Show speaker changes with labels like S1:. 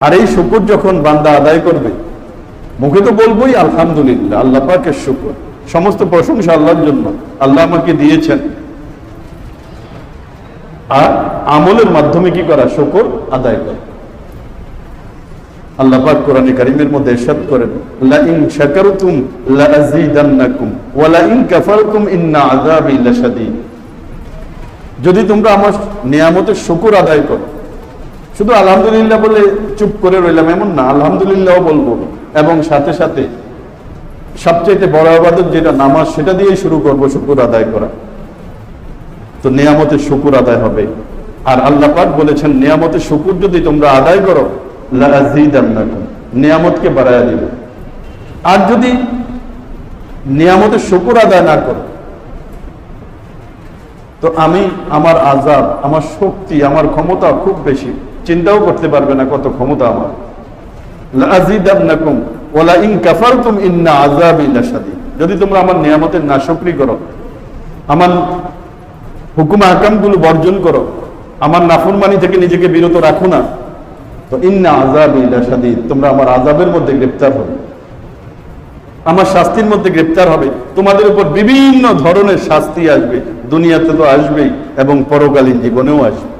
S1: আর এই শুকুর যখন বান্দা আদায় করবে, মুখে তো বলবোই, আলহামদুলিল্লাহ, আল্লাহ পাকের শুকুর। সমস্ত প্রশংসা আল্লাহর জন্য। আল্লাহ আমাকে দিয়েছেন। আর আমলের মাধ্যমে কি করা? শুকর আদায় করা। আল্লাহ পাক কোরআনে কারিমের মধ্যে করেন লা ইন শাকারতুম লা আযীদান্নাকুম ওয়া লা ইন কাফারতুম ইন্না আযাবি লাশাদীদ। যদি তোমরা আমার নিয়ামতের শুকর আদায় করো শুধু আলহামদুলিল্লাহ বলে চুপ করে রইলাম, এমন না আলহামদুলিল্লাহ বলব। এবং সাথে সাথে সবচেয়ে বড় আবাদত যেটা নামাজ, সেটা দিয়ে শুরু করব, শুকুর আদায় করা। তো নিয়ামতের শুকুর আদায় হবে। আর আল্লাহ পাক বলেছেন, নিয়ামতের শুকুর যদি তোমরা আদায় করো নিয়ামতকে বাড়ায় দিব। আর যদি নিয়ামতের শুকুর আদায় না করো তো আমি আমার আজাব, আমার শক্তি, আমার ক্ষমতা খুব বেশি। চিন্তাও করতে পারবে না কত ক্ষমতা আমার। যদি তোমরা আমার নিয়ামতের করো, আমার হুকুম আকামগুলো বর্জন করো, আমার নাফরমানি থেকে নিজেকে বিরত রাখো না, তো ইন্না লাশাদীদ, তোমরা আমার আযাবের মধ্যে গ্রেপ্তার হবে। আমার শাস্তির মধ্যে গ্রেপ্তার হবে। তোমাদের উপর বিভিন্ন ধরনের শাস্তি আসবে। দুনিয়াতে তো আসবেই এবং পরকালীন জীবনেও আসবে।